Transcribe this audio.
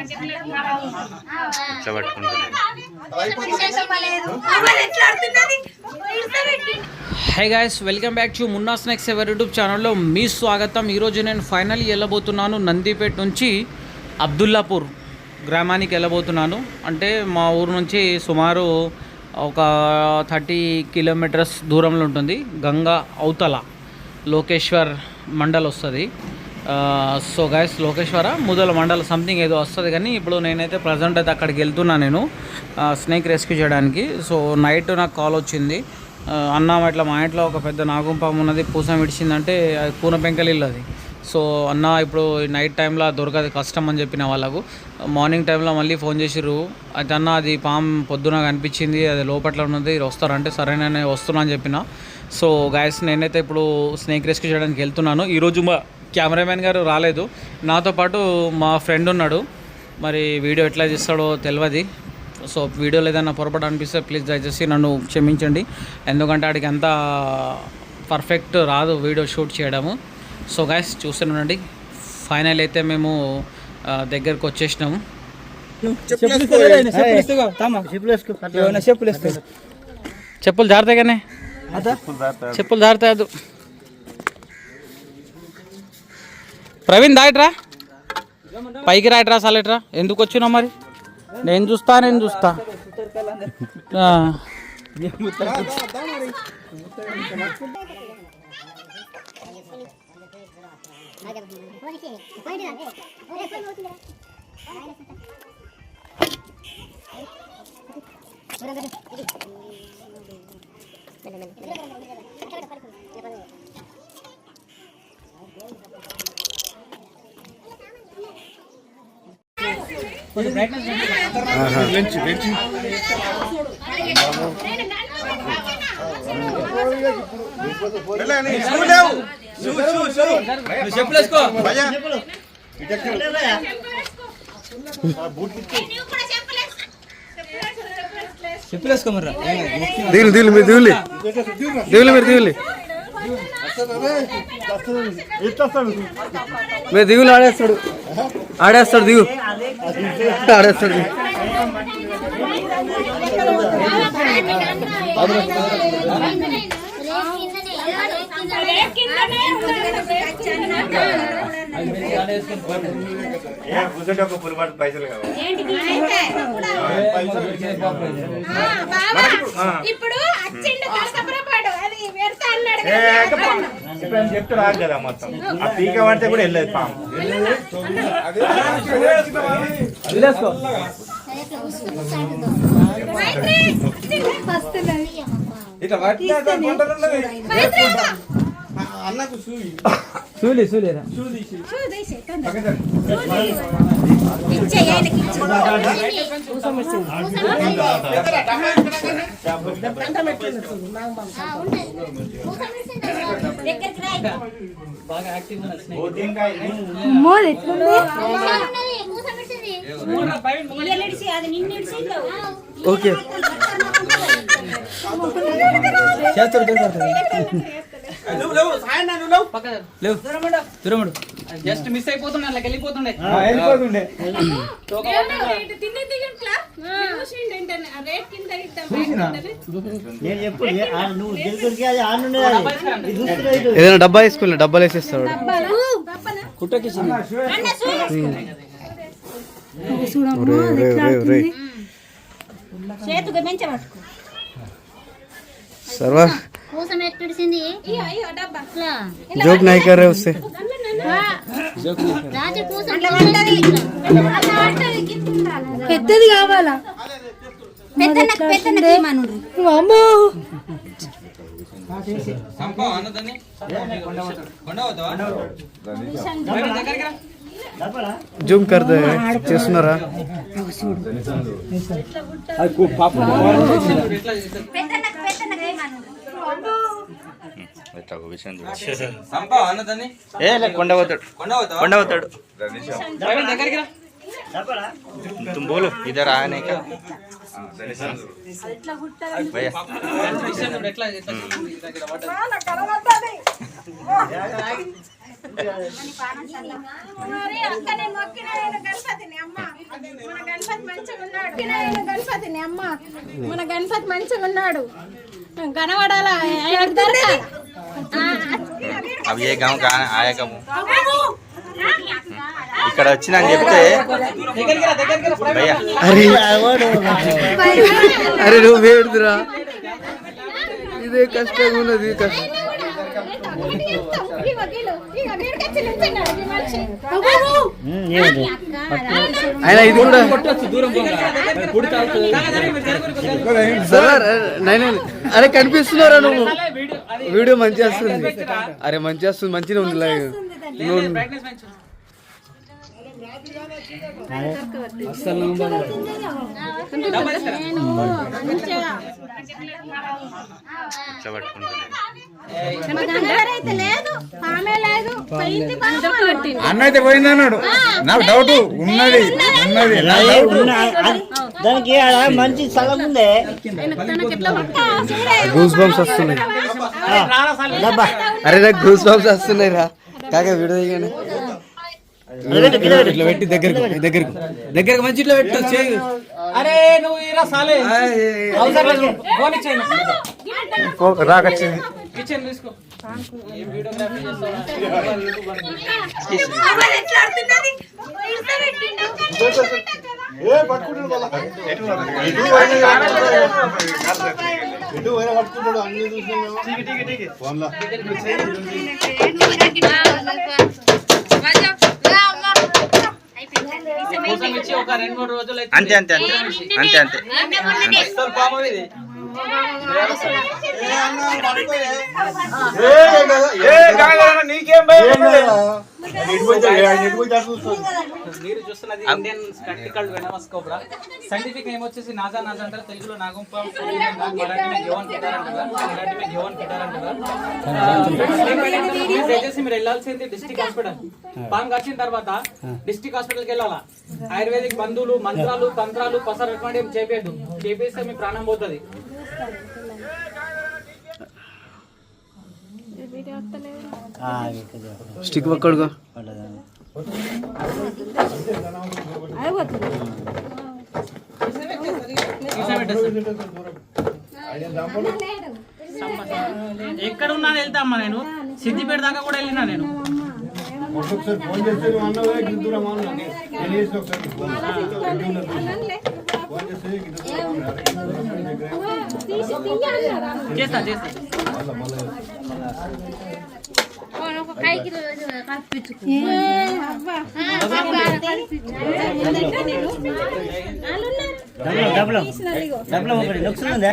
Hi guys welcome back to Munna snacks ever YouTube ఛానల్లో మీ స్వాగతం. ఈరోజు నేను ఫైనల్ వెళ్ళబోతున్నాను నందిపేట నుంచి అబ్దుల్లాపూర్ గ్రామానికి వెళ్ళబోతున్నాను. అంటే మా ఊరు నుంచి సుమారు ఒక థర్టీ కిలోమీటర్స్ దూరంలో ఉంటుంది. గంగా అవతల లోకేశ్వర్ మండల్ వస్తుంది. సో గాయస్ లోకేశ్వర ముదల మండల సంథింగ్ ఏదో వస్తుంది కానీ ఇప్పుడు నేనైతే ప్రజెంట్ అయితే అక్కడికి వెళ్తున్నాను నేను స్నేక్ రెస్క్యూ చేయడానికి. సో నైట్ నాకు కాల్ వచ్చింది. అన్న ఇట్లా మా ఇంట్లో ఒక పెద్ద నాగుంపాము ఉన్నది పూసం విడిచిందంటే అది పూన పెంకలిల్లు అది. సో అన్న ఇప్పుడు నైట్ టైంలో దొరకదు కష్టం అని చెప్పిన వాళ్ళకు. మార్నింగ్ టైంలో మళ్ళీ ఫోన్ చేసిర్రు. అయితే అన్న అది పామ్ పొద్దున కనిపించింది అది లోపట్ల ఉన్నది వస్తారంటే సరే నేను వస్తున్నా అని చెప్పిన. సో గాయస్ నేనైతే ఇప్పుడు స్నేక్ రెస్క్యూ చేయడానికి వెళ్తున్నాను. ఈరోజు మా కెమెరామెన్ గారు రాలేదు నాతో పాటు మా ఫ్రెండ్ ఉన్నాడు మరి వీడియో ఎట్లా తీస్తాడో తెలియదు సో వీడియోలో ఏదైనా పొరపాటు అనిపిస్తే ప్లీజ్ దయచేసి నన్ను క్షమించండి ఎందుకంటే ఆడికి అంత పర్ఫెక్ట్ రాదు వీడియో షూట్ చేయడము సో గాయస్ చూస్తున్నానండి ఫైనల్ అయితే మేము దగ్గరకు వచ్చేసినాము చెప్పులు జారుతాయి కానీ చెప్పులు జారుతాయి అదు ప్రవీణ్ దాయిట్రా? పైకి రాయట్రా సలేట్రా? ఎందుకు వచ్చినావు మరి? నేను చూస్తా నేను చూస్తా. ఆ. దిగులు దిగులు మీరు దిగులి దిగులు మీరు దిగులి మీరు దిగులు ఆడేస్తాడు. ఆడేస్తాడు దిగు. ఆడేస్తాడు దిగు. పైసలు. కావాలి ఇప్పుడు అచ్చిండు కడసపురపాడు అది పెడతా అన్నాడు ఏ, ఎక్కప్పా. ఇప్పుడు చెప్తే రాదు కదా మొత్తం. ఆ పీక పడితే కూడా వెళ్ళలేదు పాము. సూలి సూలిరా బాగా యాక్టివ్ ఓకే. లేవు దూరముడు. జస్ట్ మిస్ అయిపోతుండే అలా వెళ్ళిపోతుండే. ఏదైనా డబ్బా వేసుకోలే డబ్బాలు వేసేస్తాడు సర్వా. కోసం అట్లా. జోక్ నాయకరే వస్తే. పెద్దది కావాలా? అమ్మో. జూమ్ కర్దే చేస్తున్నారా? తగు విషయం ఏ లే కొండ పోతాడు. కొండ పోతాడు. తుంబోలు ఇద్దరు ఆయనక మన గణపతి మంచిగా ఉన్నాడు. కనబడాలా? ఆయన దొరకాలి? అవి ఏ గము కా ఆయా ఇక్కడ వచ్చిన అని చెప్తే అరే అరే నువ్వు వేడుదురా. ఇదే కష్టంగా ఉన్నది కష్టం. అయినా ఇది కూడా అరే కనిపిస్తున్నారా నువ్వు. వీడియో మంచిగా వస్తుంది. అరే మంచిగా వస్తుంది మంచిగా ఉంది లైవ్. నువ్వు అన్న అయితే పోయింది అన్నాడు. నాకు డౌట్ ఉన్నది ఉన్నది దానికి మంచి స్థలం ఉందే. గూస్ బంప్స్ వస్తున్నాయి. అరే నాకు గూస్ బంప్స్ వస్తున్నాయి రా. కాక వీడియో దిగానే ఇట్లా పెట్టి దగ్గరకు దగ్గరకు. దగ్గరకు మంచి ఇట్లా పెట్టు చేయి. అరే నువ్వు ఇరా సాలే. ఫోన్ ఇచ్చేయండి. రాకొచ్చింది కిచెన్ తీసుకో. ఏం వీడియోగ్రఫీ చేస్తావు? కోసం ఇచ్చి ఒక రెండు మూడు రోజులు అయితే అంతే అంతే అంతే అంతే అంతే నీకేం భయం మీరు చూస్తున్నది Indian spectacle venomous scientific name వచ్చేసి నాజా నాజా అంటారు. తెలుగులో నాగంపం దయచేసి మీరు వెళ్ళాల్సింది డిస్ట్రిక్ట్ హాస్పిటల్. పాన్ కచ్చిన తర్వాత డిస్ట్రిక్ట్ హాస్పిటల్కి వెళ్ళాలా? ఆయుర్వేదిక్ బంధువులు మంత్రాలు తంత్రాలు పసరు అటువంటి చేపేయద్దు. చేపేస్తే మీ ప్రాణం పోతుంది. స్టిక్ పక్కడుకో. ఎక్కడ ఉన్నా వెళ్తామ్మా నేను. సిద్దిపేట దాకా కూడా వెళ్ళినా నేను. చేస్తా చేస్తా. డబ్బులు డబ్బులు ఒకటి నొక్సులు ఉందా